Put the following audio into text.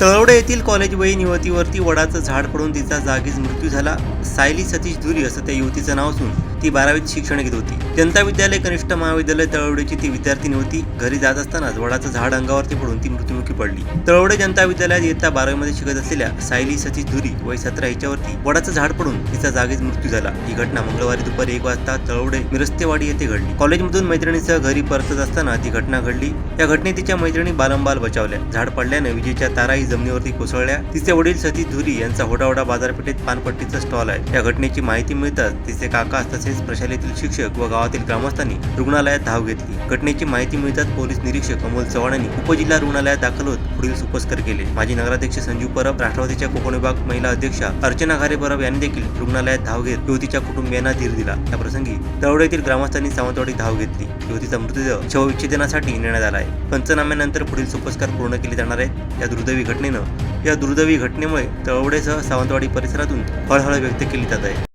तळवडे येथील कॉलेज वयीन युवतीवरती वडाचं झाड पडून तिचा जागीच मृत्यू झाला. सायली सतीश धुरी असं त्या युवतीचं नाव असून ती बारावीत शिक्षण घेत होती. जनता विद्यालय कनिष्ठ महाविद्यालय तळवडेची ती विद्यार्थिनी होती. घरी जात असतानाच वडाचं झाड अंगावरती पडून ती मृत्युमुखी पडली. तळवडे जनता विद्यालयात इयत्ता बारावीमध्ये शिकत असलेल्या सायली सतीश धुरी वय सतरा हिच्यावरती वडाचं झाड पडून तिचा जागीच मृत्यू झाला. ही घटना मंगळवारी दुपारी एक वाजता तळवडे मिरस्तेवाडी येथे घडली. कॉलेजमधून मैत्रिणीसह घरी परतत असताना ती घटना घडली. या घटनेत तिच्या मैत्रिणी बालंबाल बचावल्या. झाड पडल्याने विजेच्या ताराही जमिनीवरती कोसळल्या. तिचे वडील सतीश धुरी यांचा होडावडा बाजारपेठेत पानपट्टीचा स्टॉल आहे. या घटनेची माहिती मिळताच तिचे काका तसेच प्रशालेतील शिक्षक व गावातील ग्रामस्थांनी रुग्णालयात धाव घेतली. घटनेची माहिती मिळताच पोलीस निरीक्षक अमोल चव्हाण यांनी उपजिल्हा रुग्णालयात दाखल होत पुढील सुपस्कर केले. माजी नगराध्यक्ष संजू परब राष्ट्रवादीच्या कोकण विभाग महिला अध्यक्षा अर्चना घारे परब यांनी देखील रुग्णालयात धाव घेत युवतीच्या कुटुंबियांना धीर दिला. या प्रसंगी ग्रामस्थांनी सावंतवाडी धाव घेतली. युवतीचा मृतदेह शवविच्छेदनासाठी नेण्यात आला आहे. पंचनाम्यानंतर पुढील सुपस्कार पूर्ण केले जाणार आहेत. या दुर्दैवी घटनेनं या दुर्दैवी घटनेमुळे तळवडेसह सावंतवाडी परिसरातून हळहळ व्यक्त केली जात आहे.